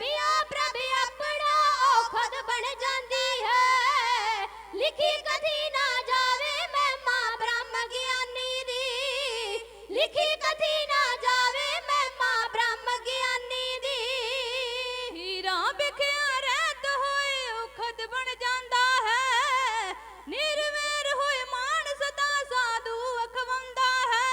ਪਿਆ ਬ੍ਰਹਮ ਗਿਆਨੀ ਦੀ। ਹੋਏ ਬਣ ਜਾਂਦਾ ਹੈ। ਨਿਰਵੈਰ ਹੋਏ ਮਾਨ ਸਦਾ ਸਾਧੂ ਅਖਵੰਦਾ ਹੈ।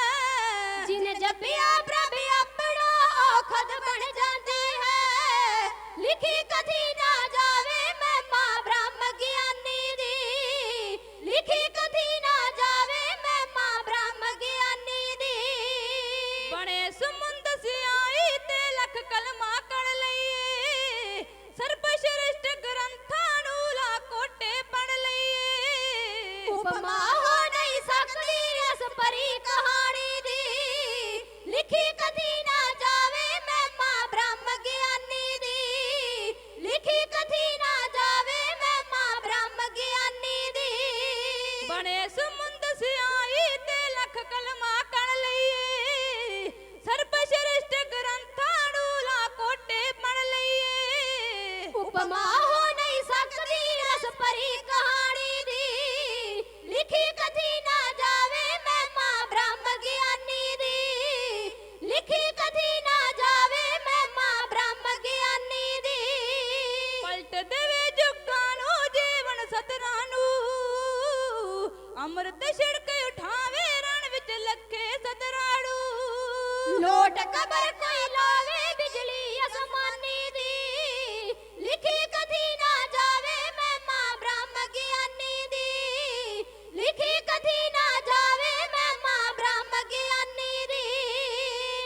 ਲੋਟ ਕਬਰ ਕੋਈ ਲਾਵੇ ਬਿਜਲੀ ਅਸਮਾਨੀ ਦੀ। ਲਿਖੀ ਕਥੀ ਨਾ ਜਾਵੇ ਮੈਂ ਮਾਂ ਬ੍ਰਹਮ ਗਿਆਨੀ ਦੀ। ਲਿਖੀ ਕਥੀ ਨਾ ਜਾਵੇ ਮੈਂ ਮਾਂ ਬ੍ਰਹਮ ਗਿਆਨੀ ਦੀ।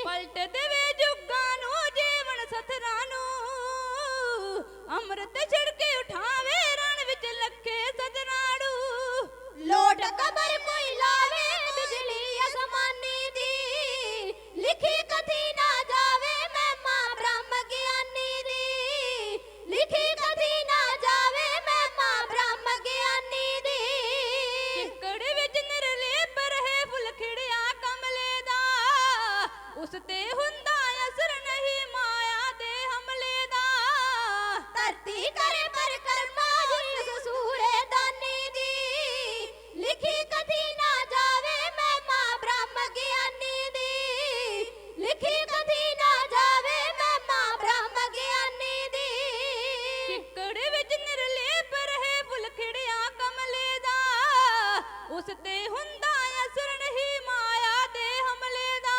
ਪਲਟ ਦੇਵੇ ਜੁਗਾਂ ਨੂੰ, ਜੀਵਨ ਸਤਰਾਂ ਨੂੰ। ਅੰਮ੍ਰਿਤ ਛਿੜਕੇ ਉਠਾਵੇ ਉਸ ਤੇ ਹੁੰਦਾ ਅਸਰ ਨਹੀਂ ਮਾਇਆ ਦੇ ਹਮਲੇ ਦਾ।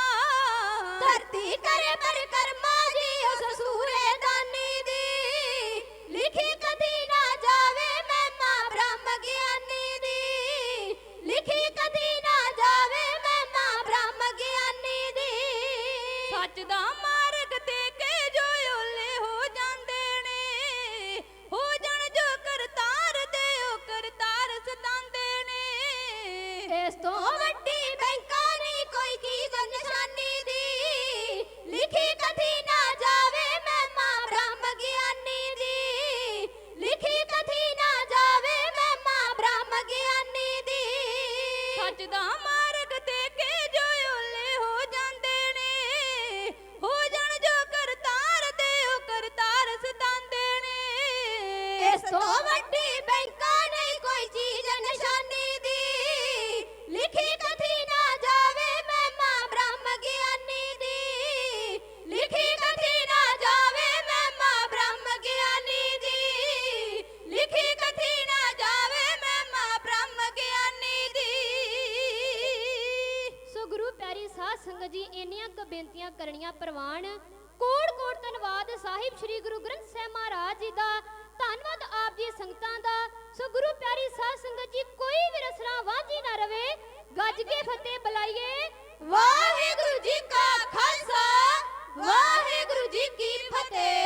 ਧਰਤੀ ਕਰੇ ਪਰ ਕਰਮਾ ਜੀ ਉਸ ਸੂਰੇ ਦਾਨੀ ਦੀ। ਲਿਖੀ ਕਥੀ ਨਾ ਜਾਵੇ ਮੈਂ ਮਾਂ ਬ੍ਰਹਮ ਗਿਆਨੀ ਦੀ। ਲਿਖੀ ਕਥੀ ਨਾ ਜਾਵੇ ਮੈਂ ਮਾਂ ਬ੍ਰਹਮ ਗਿਆਨੀ ਦੀ। ਸੱਚ ਦਾ ਸੱਚ ਦਾ ਮਾਰਗ ਤੇ ਕੇ ਜੋ ਓਲੇ ਹੋ ਜਾਂਦੇ ਨੇ। ਹੋ ਜਾਣ ਜੋ ਕਰਤਾਰ ਦੇ ਉਹ ਕਰਤਾਰ ਸਤਾਉਂਦੇ ਨੇ। ਇਸ ਤੋਂ ਵੱਡੀ ਬੇਨਤੀਆਂ ਕਰਨੀਆਂ ਪ੍ਰਵਾਨ। ਕੋੜ ਕੋੜ ਧੰਨਵਾਦ ਸਾਹਿਬ ਸ੍ਰੀ ਗੁਰੂ ਗ੍ਰੰਥ ਸਾਹਿਬ ਮਹਾਰਾਜ ਜੀ ਦਾ। ਧੰਨਵਾਦ ਆਪ ਜੀ ਸੰਗਤਾਂ ਦਾ। ਸੋ ਗੁਰੂ ਪਿਆਰੀ ਸਾਧ ਸੰਗਤ ਜੀ, ਕੋਈ ਵੀ ਰਸਨਾ ਵਾਂਝੀ ਨਾ ਰਵੇ। ਗੱਜ ਕੇ ਫਤਿਹ ਬੁਲਾਈਏ। ਵਾਹਿਗੁਰੂ ਜੀ ਕਾ ਖਾਲਸਾ, ਵਾਹਿਗੁਰੂ ਜੀ ਕੀ ਫਤਿਹ।